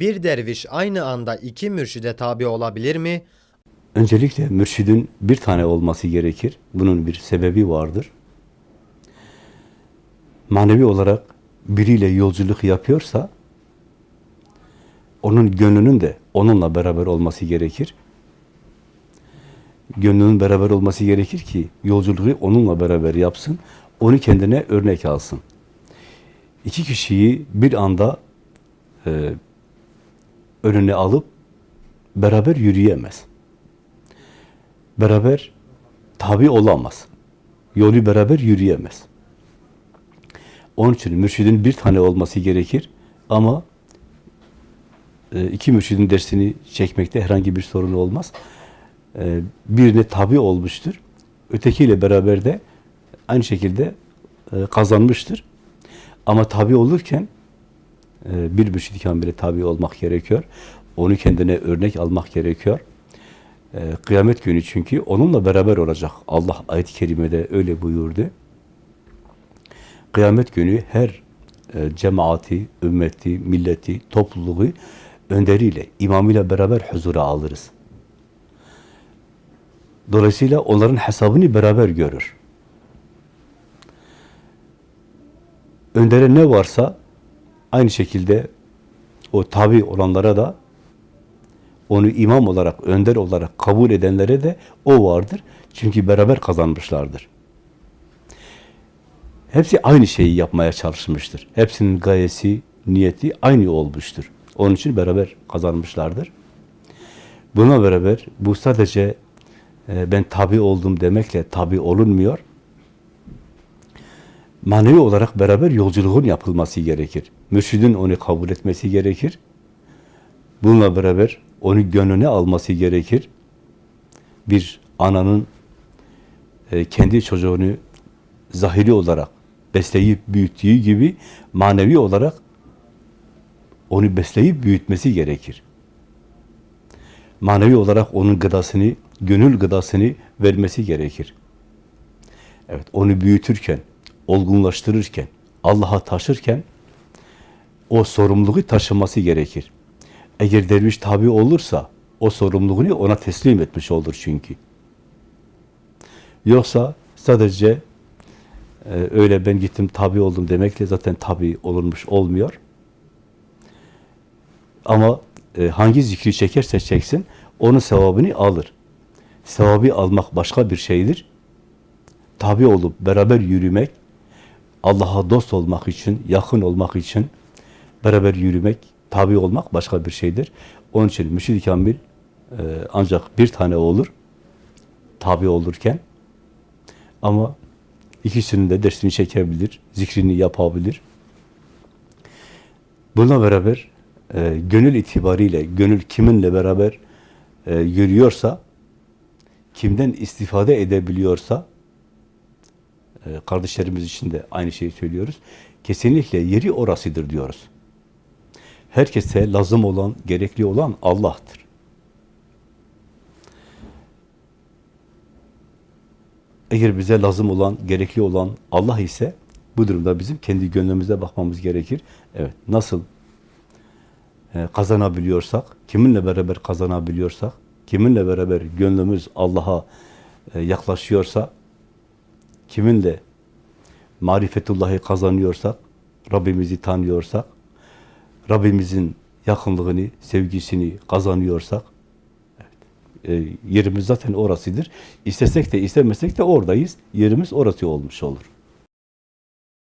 Bir derviş aynı anda iki mürşide tabi olabilir mi? Öncelikle mürşidin bir tane olması gerekir. Bunun bir sebebi vardır. Manevi olarak biriyle yolculuk yapıyorsa onun gönlünün de onunla beraber olması gerekir. Gönlünün beraber olması gerekir ki yolculuğu onunla beraber yapsın, onu kendine örnek alsın. İki kişiyi bir anda e, önüne alıp beraber yürüyemez beraber tabi olamaz. Yolu beraber yürüyemez. Onun için mürşidin bir tane olması gerekir ama e, iki mürşidin dersini çekmekte herhangi bir sorun olmaz. E, Birine tabi olmuştur. Ötekiyle beraber de aynı şekilde e, kazanmıştır. Ama tabi olurken bir mürşid-i kamile tabi olmak gerekiyor. Onu kendine örnek almak gerekiyor. Ee, kıyamet günü çünkü onunla beraber olacak. Allah ayet-i kerimede öyle buyurdu. Kıyamet günü her e, cemaati, ümmeti, milleti, topluluğu önderiyle, imamıyla beraber huzura alırız. Dolayısıyla onların hesabını beraber görür. Öndere ne varsa aynı şekilde o tabi olanlara da onu imam olarak, önder olarak kabul edenlere de o vardır. Çünkü beraber kazanmışlardır. Hepsi aynı şeyi yapmaya çalışmıştır. Hepsinin gayesi, niyeti aynı olmuştur. Onun için beraber kazanmışlardır. Buna beraber bu sadece e, ben tabi oldum demekle tabi olunmuyor. Manevi olarak beraber yolculuğun yapılması gerekir. Mürşidin onu kabul etmesi gerekir. Bununla beraber onu gönlüne alması gerekir. Bir ananın e, kendi çocuğunu zahiri olarak besleyip büyüttüğü gibi manevi olarak onu besleyip büyütmesi gerekir. Manevi olarak onun gıdasını, gönül gıdasını vermesi gerekir. Evet, onu büyütürken, olgunlaştırırken, Allah'a taşırken o sorumluluğu taşıması gerekir. Eğer derviş tabi olursa o sorumluluğunu ona teslim etmiş olur çünkü. Yoksa sadece e, öyle ben gittim tabi oldum demekle zaten tabi olunmuş olmuyor. Ama e, hangi zikri çekerse çeksin onun sevabını alır. Sevabı almak başka bir şeydir. Tabi olup beraber yürümek, Allah'a dost olmak için, yakın olmak için beraber yürümek, tabi olmak başka bir şeydir. Onun için mürşid-i kamil e, ancak bir tane olur tabi olurken ama ikisinin de dersini çekebilir, zikrini yapabilir. Buna beraber e, gönül itibariyle, gönül kiminle beraber e, yürüyorsa, kimden istifade edebiliyorsa, kardeşlerimiz için de aynı şeyi söylüyoruz. Kesinlikle yeri orasıdır diyoruz. Herkese lazım olan, gerekli olan Allah'tır. Eğer bize lazım olan, gerekli olan Allah ise bu durumda bizim kendi gönlümüze bakmamız gerekir. Evet, nasıl e, kazanabiliyorsak, kiminle beraber kazanabiliyorsak, kiminle beraber gönlümüz Allah'a e, yaklaşıyorsa, kiminle marifetullahı kazanıyorsak, Rabbimizi tanıyorsak, Rabbimizin yakınlığını, sevgisini kazanıyorsak, evet, e, yerimiz zaten orasıdır. İstesek de istemesek de oradayız. Yerimiz orası olmuş olur.